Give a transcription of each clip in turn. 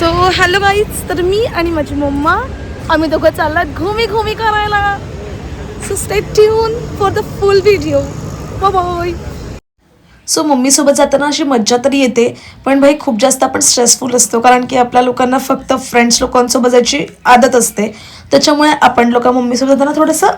So hello guys तर मी आणि माझी मम्मा आम्ही दोघं चाललात घुमी घुमी करायला. So stay tuned for the full video bye so मम्मीसोबत जाताना अशी मज्जा तरी येते पण भाई खूप जास्त आपण स्ट्रेसफुल असतो कारण की आपल्या लोकांना फक्त फ्रेंड्स लोकांसोबत जायची आदत असते. त्याच्यामुळे आपण लोक मम्मीसोबत जाताना थोडंसं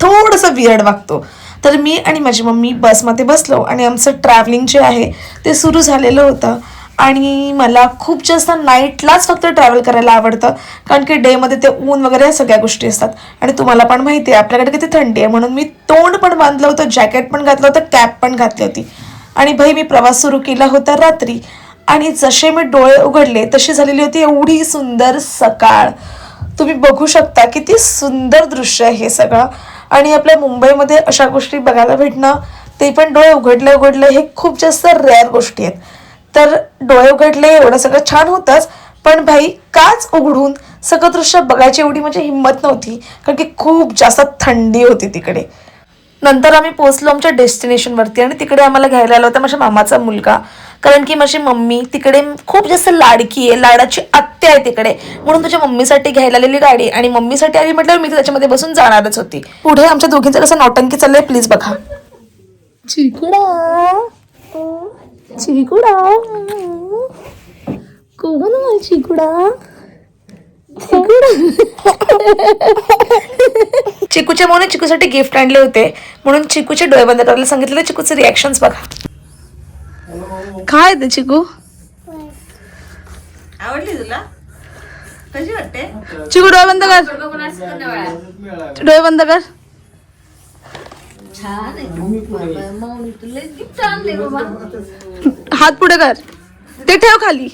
थोडंसं वियर्ड वागतो. तर मी आणि माझी मम्मी बसमध्ये बसलो आणि आमचं ट्रॅव्हलिंग जे आहे ते सुरू झालेलं होतं. आणि मला खूप जास्त नाईटलाच फक्त ट्रॅव्हल करायला आवडतं. कारण की डेमध्ये ते ऊन वगैरे या सगळ्या गोष्टी असतात. आणि तुम्हाला पण माहिती आहे आपल्याकडे किती थंडी आहे. म्हणून मी तोंड पण बांधलं होतं जॅकेट पण घातलं होतं कॅप पण घातली होती. आणि भाई मी प्रवास सुरू केला होता रात्री. आणि जसे मी डोळे उघडले तशी झालेली होती एवढी सुंदर सकाळ. तुम्ही बघू शकता किती सुंदर दृश्य आहे हे सगळं. आणि आपल्या मुंबईमध्ये अशा गोष्टी बघायला भेटणं ते पण डोळे उघडले उघडले हे खूप जास्त रेअर गोष्टी आहेत. तर डोळे उघडले एवढं सगळं छान होतंच. पण भाई काच उघडून सगळं दृश्य बघायची एवढी म्हणजे हिंमत नव्हती कारण की खूप जास्त थंडी होती तिकडे. नंतर आम्ही पोहोचलो आमच्या डेस्टिनेशनवरती आणि तिकडे आम्हाला घ्यायला आला होता माझ्या मामाचा मुलगा. कारण की माझी मम्मी तिकडे खूप जास्त लाडकी आहे लाडाची आत्या आहे तिकडे. म्हणून तुझ्या मम्मीसाठी घ्यायला आलेली गाडी आणि मम्मीसाठी आली म्हटल्यावर मी त्याच्यामध्ये बसून जाणारच होती. पुढे आमच्या दोघींचं कसं नौटंकी चाललंय प्लीज बघा. चिकुडा कोण चिकुडा चिकूच्या मोने चिकूसाठी गिफ्ट आणले होते. म्हणून चिकूचे डोळे बंद करायला सांगितले चिकूचे रिॲक्शन्स बघा. काय ते चिकू? आवडली तुला? कशी वाटते? चिकू डोळे बंद कर. डोळे बंद कर. छान आहे. मग तुला गिफ्ट आणले बाबा हात पुढे कर. ते ठेव खाली.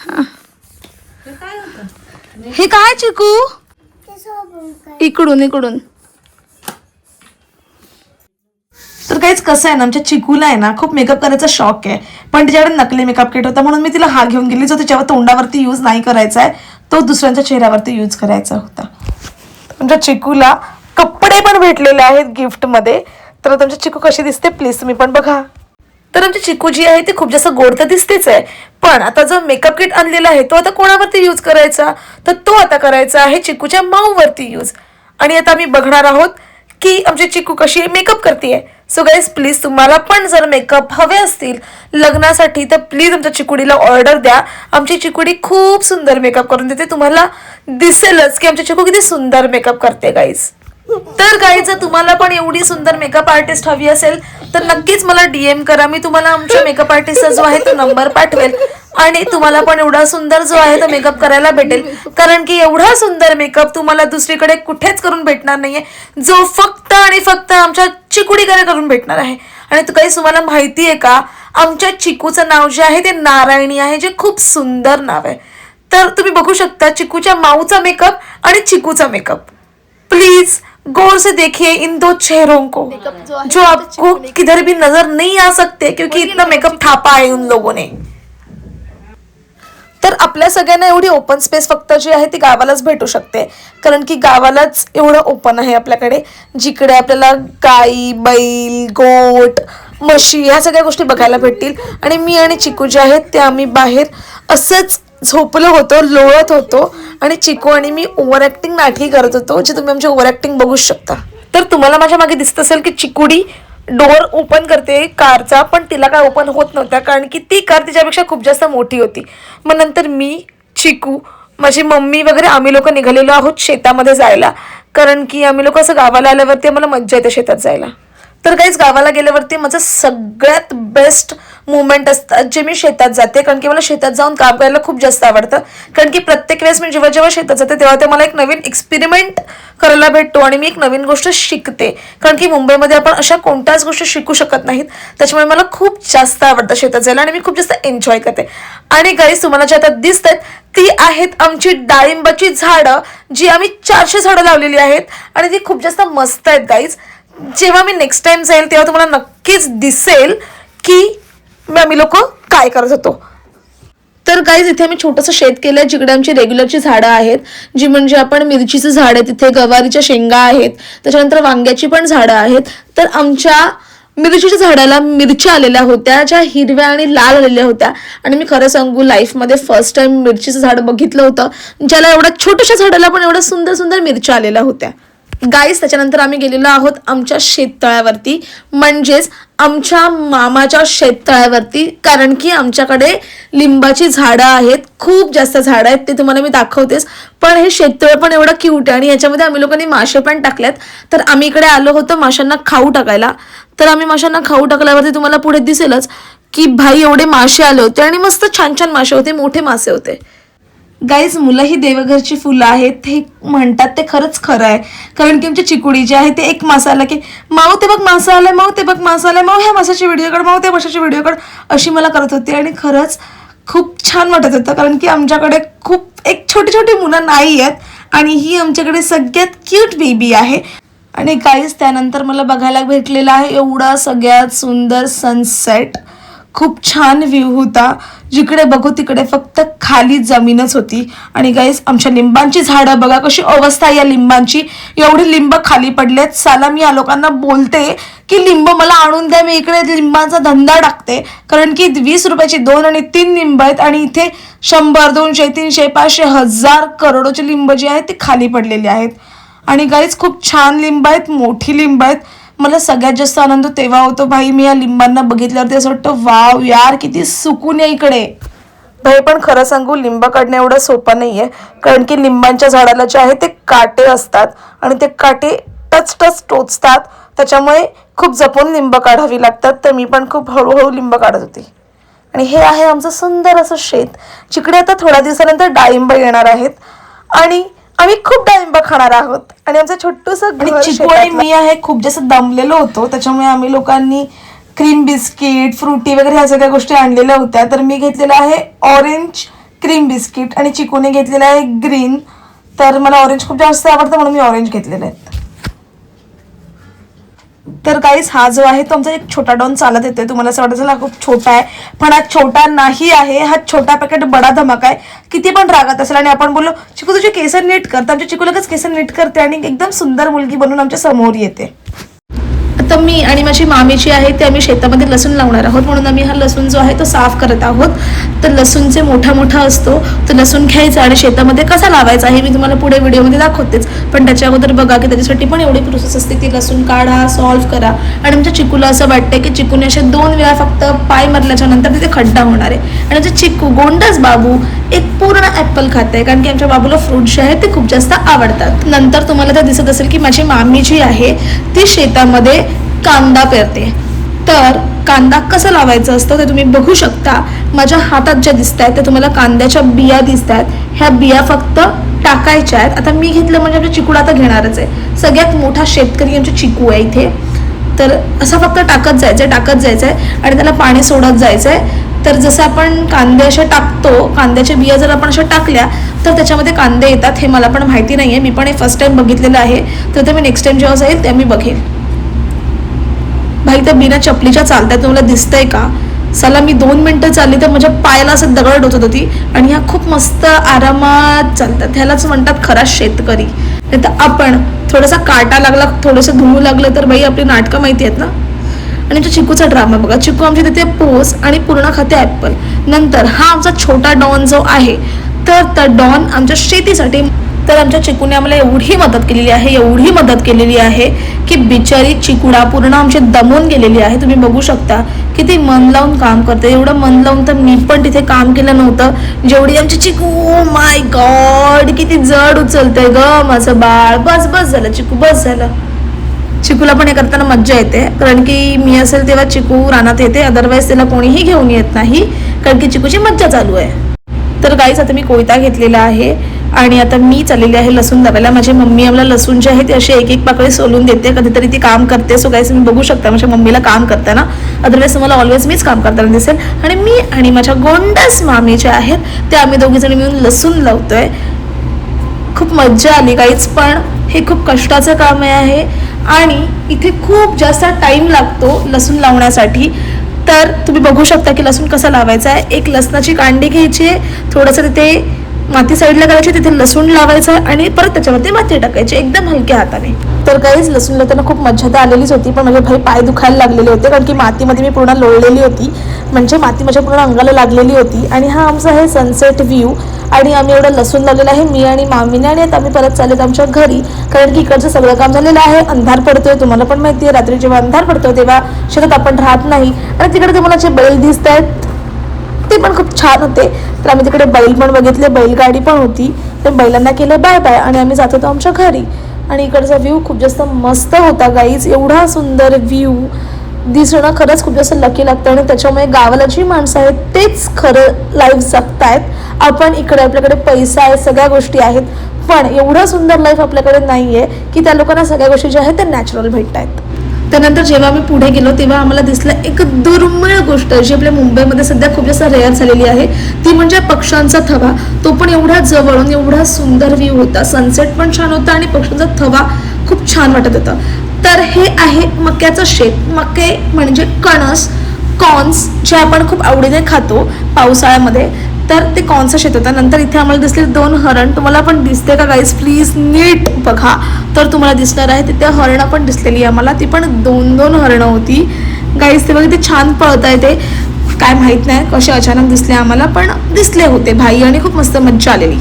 हा. हे काय चिकू? इकडून इकडून. तर काहीच कसं आहे ना आमच्या चिकूला आहे ना खूप मेकअप करायचा शॉक आहे. पण तिच्याकडे नकली मेकअप किट होता म्हणून मी तिला हा घेऊन गेली जो तिच्यावर तोंडावरती यूज नाही करायचा आहे तो दुसऱ्यांच्या चेहऱ्यावरती यूज करायचा होता. तुमच्या चिकूला कपडे पण भेटलेले आहेत गिफ्टमध्ये तर तुमची चिकू कशी दिसते? प्लीज तुम्ही पण बघा. तर आमची चिकू जी आहे ती खूप जास्त गोड तर दिसतेच आहे. पण आता जो मेकअप किट आणलेला आहे तो आता कोणावरती यूज करायचा? तर तो आता करायचा आहे चिकूच्या माऊवरती यूज आणि आता आम्ही बघणार आहोत की आमची चिकू कशी मेकअप करते सो गाईज प्लीज तुम्हाला पण जर मेकअप हवे असतील लग्नासाठी तर प्लीज आमच्या चिकुडीला ऑर्डर द्या. आमची चिकुडी खूप सुंदर मेकअप करून देते. तुम्हाला दिसेलच की आमच्या चिकू किती सुंदर मेकअप करते गाईज तर काही जर तुम्हाला पण एवढी सुंदर मेकअप आर्टिस्ट हवी असेल तर नक्कीच मला डीएम करा. मी तुम्हाला आमच्या मेकअप आर्टिस्टचा जो आहे तो नंबर पाठवेल आणि तुम्हाला पण एवढा सुंदर जो आहे तो मेकअप करायला भेटेल. कारण की एवढा सुंदर मेकअप तुम्हाला दुसरीकडे कुठेच करून भेटणार नाहीये. जो फक्त आणि फक्त आमच्या चिकुडीकडे करून भेटणार आहे. आणि तू काही तुम्हाला माहिती आहे का आमच्या चिकूचं नाव जे आहे ते नारायणी आहे जे खूप सुंदर नाव आहे. तर तुम्ही बघू शकता चिकूच्या माऊचा मेकअप आणि चिकूचा मेकअप प्लीज गौर से देखिए इन दो चेहरों को. जो आपको किधर भी नजर नहीं आ सकते क्योंकि इतना मेकअप थापा है उन लोगों ने. तर आपल्या सगळ्यांना एवढी ओपन स्पेस फक्त जी आहे ती गावालाच भेटू शकते. कारण की गावालाच एवढं ओपन आहे आपल्याकडे जिकडे आपल्याला गाई बैल गोट म्हशी ह्या सगळ्या गोष्टी बघायला भेटतील. आणि मी आणि चिकू जे आहेत ते आम्ही बाहेर असंच झोपलो होतो लोळत होतो आणि चिकू आणि मी ओव्हर ऍक्टिंग नाठी करत होतो जे तुम्ही आमची ओव्हर ऍक्टिंग बघू शकता. तर तुम्हाला माझ्या मागे दिसत असेल की चिकुडी डोअर ओपन करते कारचा पण तिला काय ओपन होत नव्हता कारण की ती कार तिच्यापेक्षा खूप जास्त मोठी होती. मग नंतर मी चिकू माझी मम्मी वगैरे आम्ही लोक निघालेलो आहोत शेतामध्ये जायला. कारण की आम्ही लोक असं गावाला आल्यावरती आम्हाला मज्जा येते शेतात जायला. तर काहीच गावाला गेल्यावरती माझं सगळ्यात बेस्ट मुवमेंट असतात जे मी शेतात जाते. कारण की मला शेतात जाऊन काम करायला खूप जास्त आवडतं. कारण की प्रत्येक वेळेस मी जेव्हा जेव्हा शेतात जाते तेव्हा ते मला एक नवीन एक्सपेरिमेंट करायला भेटतो आणि मी एक नवीन गोष्ट शिकते. कारण की मुंबईमध्ये आपण अशा कोणत्याच गोष्टी शिकू शकत नाहीत. त्याच्यामुळे मला खूप जास्त आवडतं शेतात जायला आणि मी खूप जास्त एन्जॉय करते. आणि गाईज तुम्हाला जे आता दिसत आहेत ती आहेत आमची डाळिंबाची झाडं जी आम्ही चारशे झाडं लावलेली आहेत. आणि ती खूप जास्त मस्त आहेत गाईज जेव्हा मी नेक्स्ट टाइम जाईल तेव्हा तुम्हाला नक्कीच दिसेल की मी आम्ही लोक काय करत होतो. तर गाईज इथे आम्ही छोटंसं शेत केलं आहे जिकडे आमची रेग्युलरची झाडं आहेत जी म्हणजे आपण मिरचीचं झाड आहे तिथे गवारीच्या शेंगा आहेत त्याच्यानंतर वांग्याची पण झाडं आहेत. तर आमच्या मिरचीच्या झाडाला मिरच्या आलेल्या होत्या ज्या हिरव्या आणि लाल आलेल्या होत्या. आणि मी खरं सांगू लाईफमध्ये फर्स्ट टाइम मिरचीचं झाड बघितलं होतं ज्याला एवढ्या छोट्याशा झाडाला पण एवढ्या सुंदर सुंदर मिरच्या आलेल्या होत्या. गाईस त्याच्यानंतर आम्ही गेलेलो आहोत आमच्या शेततळ्यावरती. म्हणजेच आमच्या मामाच्या शेततळ्यावरती. कारण की आमच्याकडे लिंबाची झाडं आहेत. खूप जास्त झाडं आहेत. ते तुम्हाला मी दाखवतेच. पण हे शेततळ पण एवढं क्यूट आहे आणि याच्यामध्ये आम्ही लोकांनी मासे पण टाकल्यात. तर आम्ही इकडे आलो होतो माशांना खाऊ टाकायला. तर आम्ही माशांना खाऊ टाकल्यावरती तुम्हाला पुढे दिसेलच की भाई एवढे मासे आले होते आणि मस्त छान छान मासे होते मोठे मासे होते. गाईज मुलं ही देवघरची फुलं आहेत. हे म्हणतात ते खरंच खरं आहे. कारण की आमची चिकुडी जी आहे ते एक मासा आला की माऊ ते बघ मासा आलाय माऊ ते बघ मासा आलाय माऊ ह्या मासाची व्हिडिओ काढ माऊ त्या माशाची व्हिडिओ काढ. अशी मला करत होती आणि खरंच खूप छान वाटत होतं. कारण की आमच्याकडे खूप एक छोटी छोटी मुलं नाही आहेत आणि ही आमच्याकडे सगळ्यात क्यूट बेबी आहे. आणि गाईज त्यानंतर मला बघायला भेटलेला आहे एवढा सगळ्यात सुंदर सनसेट खूप छान व्ह्यू होता. जिकडे बघू तिकडे फक्त खाली जमीनच होती. आणि गाईस आमच्या लिंबांची झाडं बघा कशी अवस्था आहे या लिंबांची. एवढी लिंब खाली पडलेत. साला मी या लोकांना बोलते की लिंब मला आणून द्या. मी इकडे लिंबांचा धंदा टाकते. कारण की वीस रुपयाची दोन आणि तीन लिंब आहेत आणि इथे शंभर दोनशे तीनशे पाचशे हजार करोडोचे लिंब जे आहेत ते खाली पडलेले आहेत. आणि गाईच खूप छान लिंब आहेत मोठी लिंब आहेत. मला सगळ्यात जास्त आनंद तेव्हा होतो भाई मी या लिंबांना बघितल्यावरती असं वाटतं वाव यार किती सुकून आहे इकडे. भाई पण खरं सांगू लिंब काढणं एवढं सोपं नाही आहे कारण की लिंबांच्या झाडाला जे आहे ते काटे असतात आणि ते काटे टच टच टोचतात. त्याच्यामुळे खूप जपून लिंब काढावी लागतात तर मी पण खूप हळूहळू लिंब काढत होती. आणि हे आहे आमचं सुंदर असं शेत जिकडे आता थोड्या दिवसानंतर डाळिंब येणार आहेत. आणि आम्ही खूप डाळिंब खाणार आहोत. आणि आमचं छोटूस चिकू आणि मी आहे खूप जास्त दमलेलो होतो. त्याच्यामुळे आम्ही लोकांनी क्रीम बिस्किट फ्रुटी वगैरे ह्या सगळ्या गोष्टी आणलेल्या होत्या. तर मी घेतलेलं आहे ऑरेंज क्रीम बिस्किट आणि चिकूने घेतलेलं आहे ग्रीन तर मला ऑरेंज खूप जास्त आवडतं म्हणून मी ऑरेंज घेतलेले आहेत. तर काहीच हा जो आहे तो आमचा एक छोटा डॉन चालत येतोय. तुम्हाला असं वाटत हा खूप छोटा आहे. पण हा छोटा नाही आहे. हा छोटा पॅकेट बडा धमाका आहे. किती पण रागत असेल आणि आपण बोललो चिकू तुझे केस नीट कर. आमच्या चिकू लगेच केस नीट करते आणि एकदम सुंदर मुलगी बनून आमच्यासमोर येते. आता मी आणि माझी मामी जी आहे ते आम्ही शेतामध्ये लसूण लावणार आहोत. म्हणून आम्ही हा लसूण जो आहे तो साफ करत आहोत. तर लसूणचे मोठा मोठा असतो. तर लसूण घ्यायचा आणि शेतामध्ये कसा लावायचा हे मी तुम्हाला पुढे व्हिडिओमध्ये दाखवतेच. पण त्याच्या अगोदर बघा की त्याच्यासाठी पण एवढी प्रोसेस असते ती लसूण काढा सॉल्व्ह करा. आणि आमच्या चिकूला असं वाटतं की चिकूने असे दोन वेळा फक्त पाय मारल्याच्या नंतर तिथे खड्डा होणार आहे. आणि जे चिकू गोंडस बाबू एक पूर्ण ॲपल खात. आहे कारण की आमच्या बाबूला फ्रूट जे आहेत ते खूप जास्त आवडतात. नंतर तुम्हाला तर दिसत असेल की माझी मामी जी आहे ती शेतामध्ये कांदा पेरते. तर कांदा कसं लावायचं असतं ते तुम्ही बघू शकता. माझ्या हातात ज्या दिसत आहेत त्या तुम्हाला कांद्याच्या बिया दिसत आहेत ह्या बिया फक्त टाकायच्या आहेत. आता मी घेतलं म्हणजे आमच्या चिकूला आता घेणारच आहे. सगळ्यात मोठा शेतकरी आमच्या चिकू आहे इथे. तर असं फक्त टाकत जायचं आहे टाकत जायचं आहे आणि त्याला पाणी सोडत जायचं आहे तर जसं आपण कांदे असे टाकतो कांद्याच्या बिया जर आपण अशा टाकल्या तर त्याच्यामध्ये कांदे येतात हे मला पण माहिती नाही आहे मी पण हे फर्स्ट टाईम बघितलेलं आहे. तर ते मी नेक्स्ट टाइम जेव्हा जाईल ते मी बघेन. भाई त्या बिना चपलीच्या चालतात तुम्हाला दिसतंय का? चला मी दोन मिनटं चालली तर माझ्या पायाला असं दगड होत होती. आणि ह्या खूप मस्त आरामात चालतात. ह्यालाच म्हणतात खरा शेतकरी. नाही तर आपण थोडासा काटा लागला थोडंसं धुवू लागलं तर बाई आपली नाटकं माहिती आहेत ना? आणि आमच्या चिकूचा ड्रामा बघा. चिकू आमच्या तिथे पोस आणि पूर्ण खाते ॲपल नंतर हा आमचा छोटा डॉन जो आहे तर त्या डॉन आमच्या शेतीसाठी तर आमच्या चिकूने आम्हाला एवढी मदत केलेली आहे एवढी मदत केलेली आहे की बिचारी चिकुडा पूर्ण आमची दमून गेलेली आहे. तुम्ही बघू शकता किती मन लावून काम करते. एवढं मन लावून तर मी पण तिथे काम केलं नव्हतं. जेवढी आमची चिकू oh माय गॉड किती जड उचलते ग माझं बाळ. बस बस झालं चिकू बस झालं. चिकूला पण हे करताना मज्जा येते. कारण की मी असेल तेव्हा चिकू रानात येते अदरवाईज त्याला कोणीही घेऊन येत नाही. कारण की चिकूची मज्जा चालू आहे. तर गाईच आता मी कोयता घेतलेला आहे आणि आता मी चाललेली आहे लसूण दाबायला. माझी मम्मी आम्हाला लसूण जे आहे ते अशी एक एक पाकळी सोलून देते. कधीतरी ती काम करते. सो गाईस तुम्ही बघू शकता माझ्या मम्मीला काम करताना. अदरवाईज तुम्हाला ऑलवेज मीच काम करताना दिसेल. आणि मी आणि माझ्या गोंडस मामी जे आहेत ते आम्ही दोघीजणी मिळून लसूण लावतोय. खूप मज्जा आली काहीच पण हे खूप कष्टाचं काम आहे. आणि इथे खूप जास्त टाईम लागतो लसूण लावण्यासाठी. तर तुम्ही बघू शकता की लसूण कसा लावायचा आहे. एक लसणाची कांडी घ्यायची आहे थोडंसं तिथे माती साईडला करायची तिथे लसूण लावायचं आणि परत त्याच्यामध्ये माती टाकायची एकदम हलक्या हाताने. तर काहीच लसूण लावताना खूप मज्जा तर आलेलीच होती पण माझे भाई पाय दुखायला लागलेले होते कारण की मातीमध्ये मी पूर्ण लोळलेली होती. म्हणजे माती माझ्या पूर्ण अंगाला लागलेली होती आणि हा आमचा आहे सनसेट व्ह्यू आणि आम्ही एवढं लसूण लावलेलं आहे मी आणि मामीने आणि आता आम्ही परत चाललेत आमच्या घरी. कारण की इकडचं सगळं काम झालेलं आहे अंधार पडतोय तुम्हाला पण माहिती आहे रात्री जेव्हा अंधार पडतो तेव्हा शेतात आपण राहत नाही. आणि तिकडे तुम्हाला जे बैल दिसत आहेत ते पण खूप छान होते. तर आम्ही तिकडे बैल पण बघितले बैलगाडी पण होती. तर बैलांना केलं बाय बाय आणि आम्ही जात होतो आमच्या घरी. आणि इकडचा व्ह्यू खूप जास्त मस्त होता गाईज एवढा सुंदर व्ह्यू दिसणं खरंच खूप जास्त लकी लागतं आणि त्याच्यामुळे गावाला जी माणसं आहेत तेच खरं लाईफ जगतायत. आपण इकडे आपल्याकडे पैसा आहे सगळ्या गोष्टी आहेत पण एवढं सुंदर लाईफ आपल्याकडे नाही आहे की त्या लोकांना सगळ्या गोष्टी ज्या आहेत त्या नॅचरल भेटत आहेत त्यानंतर जेव्हा आम्ही पुढे गेलो तेव्हा आम्हाला दिसलं एक दुर्मिळ गोष्ट जी आपल्या मुंबईमध्ये सध्या खूप जास्त रेअर झालेली आहे. ती म्हणजे पक्ष्यांचा थवा. तो पण एवढा जवळून एवढा सुंदर व्ह्यू होता. सनसेट पण छान होता आणि पक्ष्यांचा थवा खूप छान वाटत होता. तर हे आहे मक्याचं शेत. मके म्हणजे कणस कॉर्न्स जे आपण खूप आवडीने खातो पावसाळ्यामध्ये तर ते कॉर्नचं शेत होतं. नंतर इथे आम्हाला दिसले दोन हरण. तुम्हाला पण दिसते का गाईज प्लीज नीट बघा. तर तुम्हाला दिसणार आहे तिथे हरणं पण दिसलेली आम्हाला. ती पण दोन दोन हरणं होती. गाईज ते बघा ते छान पळत आहे ते. काय माहीत नाही कसे अचानक दिसले आम्हाला पण दिसले होते भाई. आणि खूप मस्त मज्जा आलेली.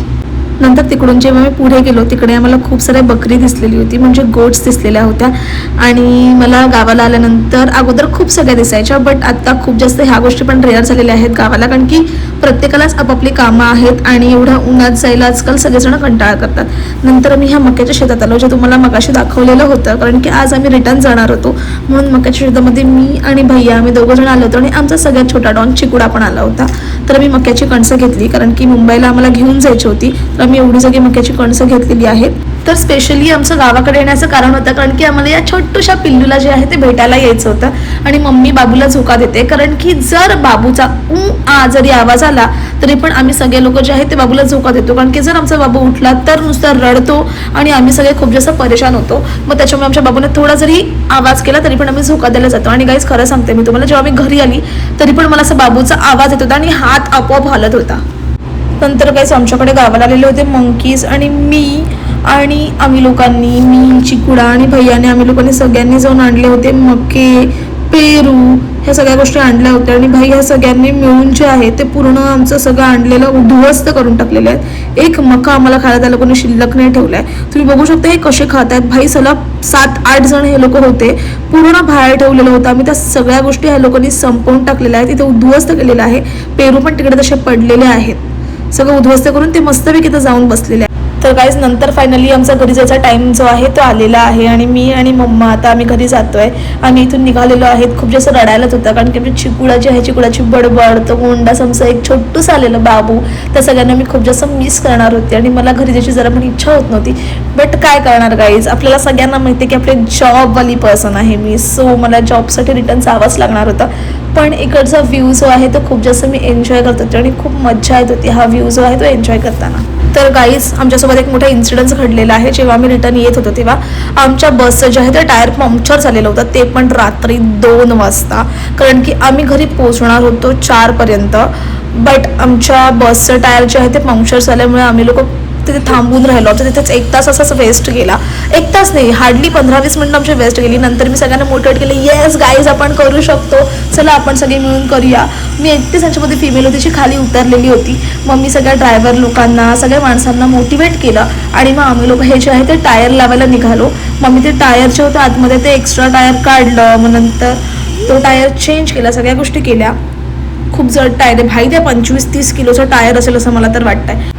नंतर तिकडून जेव्हा मी पुढे गेलो तिकडे आम्हाला खूप साऱ्या बकरी दिसलेली होती म्हणजे गोट्स दिसलेल्या होत्या. आणि मला गावाला आल्यानंतर अगोदर खूप सगळ्या दिसायच्या बट आत्ता खूप जास्त ह्या गोष्टी पण रेअर झालेल्या आहेत गावाला कारण की प्रत्येकालाच आपापली कामं आहेत आणि एवढ्या उन्हात जायला आजकाल सगळेजण कंटाळा करतात. नंतर मी ह्या मक्याच्या शेतात आलो जे तुम्हाला मगाशी दाखवलेलं होतं कारण की आज आम्ही रिटर्न जाणार होतो. म्हणून मक्याच्या शेतामध्ये मी आणि भैया आम्ही दोघं जण आलो होतो आणि आमचा सगळ्यात छोटा डॉन चिकुडा पण आला होता. तर मी मक्याची कणसं घेतली कारण की मुंबईला आम्हाला घेऊन जायची होती. तर आम्ही एवढी सगळी मक्याची कणसं घेतलेली आहेत. तर स्पेशली आमचं गावाकडे येण्याचं कारण होतं कारण की आम्हाला या छोटूशा पिल्लूला जे आहे ते भेटायला यायचं होतं. आणि मम्मी बाबूला झोका देते कारण की जर बाबूचा ऊ आ जरी आवाज आला तरी पण आम्ही सगळे लोक जे आहेत ते बाबूला झोका देतो. कारण की जर आमचा बाबू उठला तर नुसता रडतो आणि आम्ही सगळे खूप जास्त परेशान होतो. मग त्याच्यामुळे आमच्या बाबूने थोडा जरी आवाज केला तरी पण आम्ही झोका द्यायला जातो. आणि गाईज खरं सांगते मी तुम्हाला जेव्हा मी घरी आली तरी पण मला असं बाबूचा आवाज येत होता आणि हात आपोआप हलत होता. नंतर काहीच आमच्याकडे गावाला आलेले होते मंकीज आणि मी आणि आम्ही लोकांनी मी चिकुडा आणि भैयाने आम्ही लोकांनी सगळ्यांनी जाऊन आणले होते मके पेरू ह्या सगळ्या गोष्टी आणल्या होत्या आणि भाई ह्या सगळ्यांनी मिळून जे आहे ते पूर्ण आमचं सगळं आणलेलं उद्ध्वस्त करून टाकलेलं आहे. एक मका आम्हाला खायला त्या लोकांनी शिल्लक नाही ठेवलाय. तुम्ही बघू शकता हे कसे खात आहेत भाई सला सात आठ जण हे लोक होते. पूर्ण बाहेर ठेवलेलं होतं. आम्ही त्या सगळ्या गोष्टी ह्या लोकांनी संपवून टाकलेल्या आहेत. तिथे उद्ध्वस्त केलेलं आहे. पेरू पण तिकडे तसे पडलेले आहेत. सगळं उद्ध्वस्त करून ते मस्तपैकी इथं जाऊन बसलेले आहे तर काहीच नंतर फायनली आमचा घरी जायचा टाइम जो आहे तो आलेला आहे आणि मी आणि मम्मा आता आम्ही घरी जातोय. आम्ही इथून निघालेलो आहेत. खूप जास्त रडायलाच होता कारण की आमची चिकुळा जी आहे चिकुडाची बडबड तो गोंडा समजा एक छोटूस आलेलं बाबू. त्या सगळ्यांना मी खूप जास्त मिस करणार होते आणि मला घरी जायची जरा पण इच्छा होत नव्हती. बट काय करणार गाईज आपल्याला सगळ्यांना माहिती आहे की आपले जॉबवाली पर्सन आहे मी. सो मला जॉबसाठी रिटर्न जावाच लागणार होता. पण इकडचा व्ह्यू जो आहे तो खूप जास्त मी एन्जॉय करत होते आणि खूप मज्जा येत होती. हा व्ह्यू जो आहे तो एन्जॉय करताना. तर गाईज आमच्यासोबत एक मोठा इन्सिडन्स घडलेला आहे. जेव्हा मी रिटर्न येत होतो तेव्हा आमच्या बसचं जे आहे ते टायर पंक्चर झालेलं होतं. ते पण रात्री दोन वाजता. कारण की आम्ही घरी पोहोचणार होतो चारपर्यंत. बट आमच्या बसचं टायर जे आहे ते पंक्चर झाल्यामुळे आम्ही लोक तिथे थांबून राहिलो. आमचा तिथेच एक तास असाच वेस्ट गेला. एक तास नाही हार्डली पंधरा वीस मिनिटं आमची वेस्ट गेली. नंतर मी सगळ्यांना मोटिवेट केले येस गाईज आपण करू शकतो. चला आपण सगळे मिळून करूया. मी एकटीच यांच्यामध्ये फिमेल होती जी खाली उतरलेली होती. मग मी सगळ्या ड्रायव्हर लोकांना सगळ्या माणसांना मोटिवेट केलं. आणि मग आम्ही लोक हे जे आहे ते टायर लावायला निघालो. मग मी ते टायर जे होतं आतमध्ये ते एक्स्ट्रा टायर काढलं. मग नंतर तो टायर चेंज केला सगळ्या गोष्टी केल्या. खूप जड टायर आहे. भाई त्या पंचवीस तीस किलोचा टायर असेल असं मला तर वाटतंय.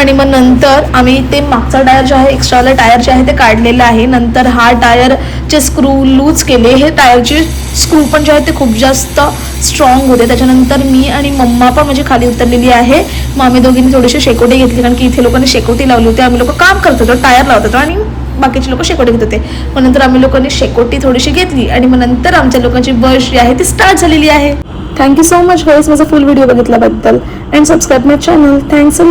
आणि मग नंतर आम्ही ते मागचा टायर जे आहे एक्स्ट्रावाला टायर जे आहे ते काढलेलं आहे. नंतर हा टायरचे स्क्रू लूज केले. हे टायरचे स्क्रू पण जे आहे ते खूप जास्त स्ट्रॉंग होते. त्याच्यानंतर मी आणि मम्मा पण म्हणजे खाली उतरलेली आहे. मग आम्ही दोघींनी थोडीशी शेकोटी घेतली कारण की इथे लोकांनी शेकोटी लावली होती. आम्ही लोक काम करत होतो टायर लावत होतो आणि बाकीचे लोक शेकोटी घेत होते. मग नंतर आम्ही लोकांनी शेकोटी थोडीशी घेतली आणि मग नंतर आमच्या लोकांची बस जी आहे ती स्टार्ट झालेली आहे. थँक्यू सो मच गाईज माझा full video बघितल्याबद्दल. And subscribe my channel thanks a